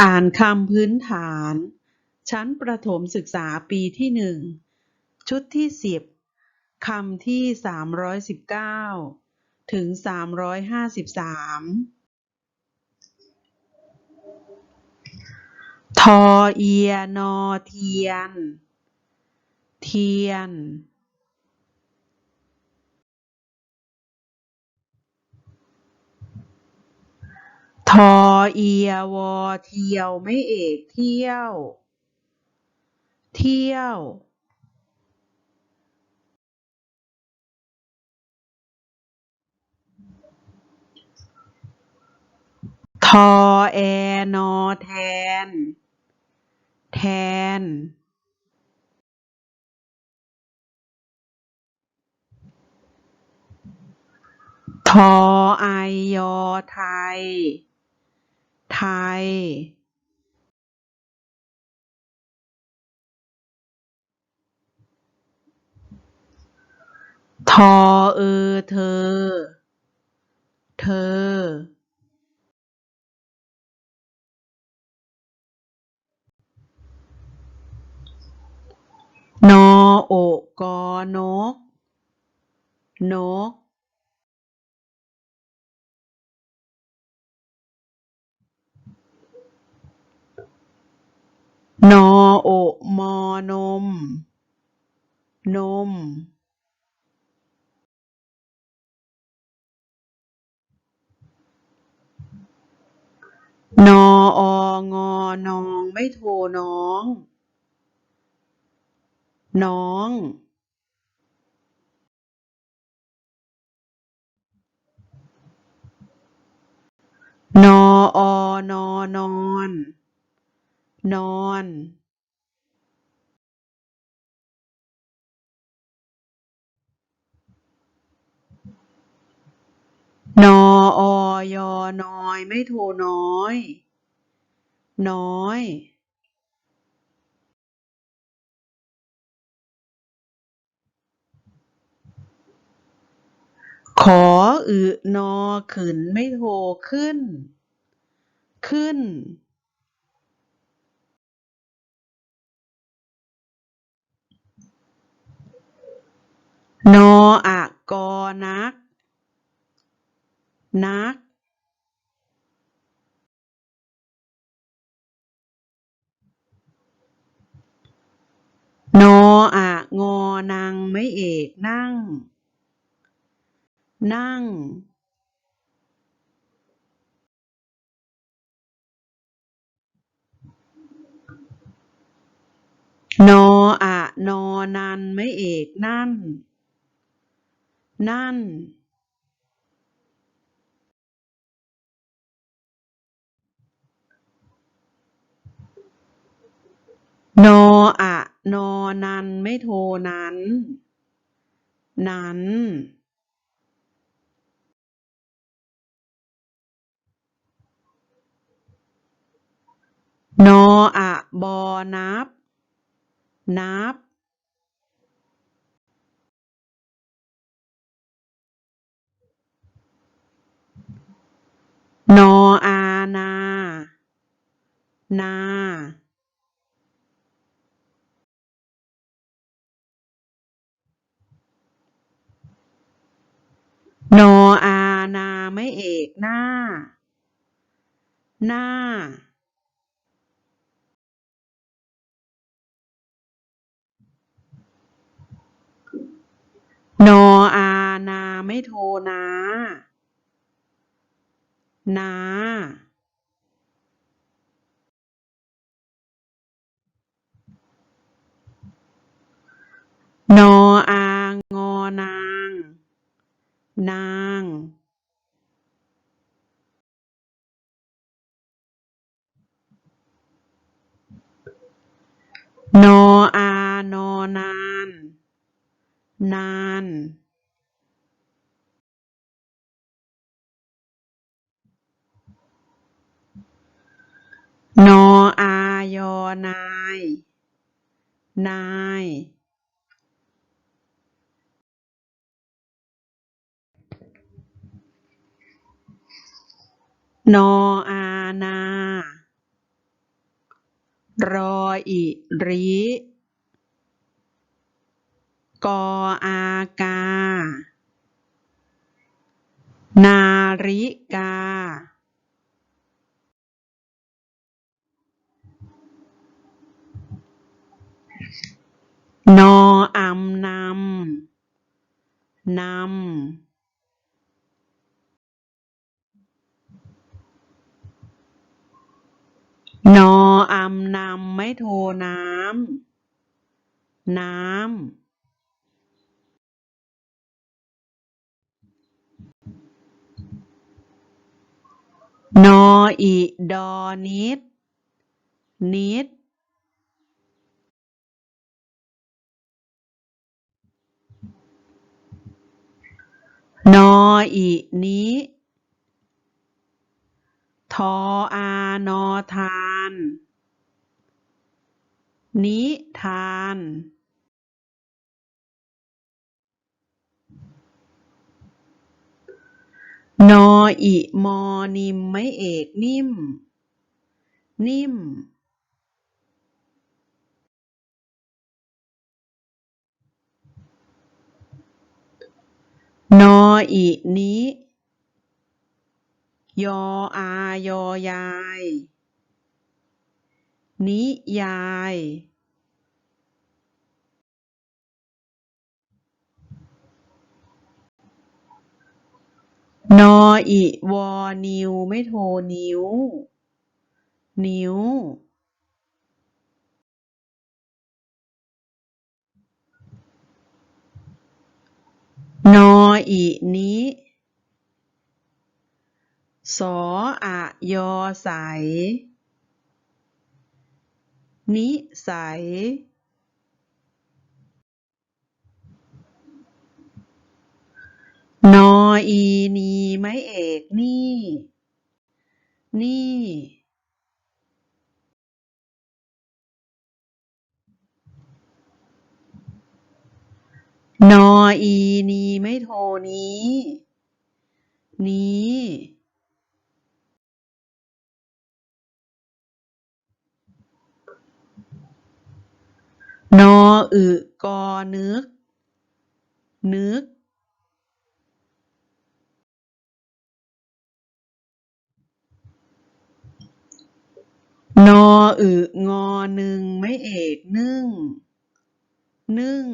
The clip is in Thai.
อ่านคำพื้นฐาน ชั้นประถมศึกษาปีที่หนึ่งชุดที่สิบคำที่สามร้อยสิบเก้าถึงสามร้อยห้าสิบสามทอเอียนอเทียน เทียน เอียวอเที่ยวไม่เอกเที่ยว เที่ยวทอแอนอแทน แทน ทอไอยอไทย ไทยทอเออเธอ เธอ นอโอกอนก นก นอโอมอนม นม นอองอนองไม่โทรน้อง น้อง นออนอนอน นอนนออยอน้อยไม่โทรน้อย น้อย ขออึนอขืนไม่โทรขึ้น ขึ้น นออะ กอ นัก นัก นออะ งอนังไม่เอก นั่ง นั่ง นออะ นอ นัน ไม่เอก นั่นน นันนออะนอนันไม่โทนั้น นั้น นออะบอนับ นับ นออานา นา นออานาไม่เอกหน้า หน้า นออานาไม่โทรนา นานอางอนาง นางนอานอนาน นานนออายอนาย นายนออานา รออิริกออากา นาริกา นออำนำนำนออำนำไม่โทน้ำน้ำนออิดอนิดนิด นออินิทออานอทาน นิทาน นออิมอนิม ไม่เอกนิ่ม นิ่ม นออินิยออายอยาย นิยาย นออิวอนิว ไม่โทนิ้ว นิ้ว นออินิสออะยอใส นิสัยนออีนี ไม้เอก นี่ นี่ นออีนีไม่โทนี้ นี้ นออึกอนึก นึก นออึงอหนึ่งไม่เอกนึ่ง นึ่ง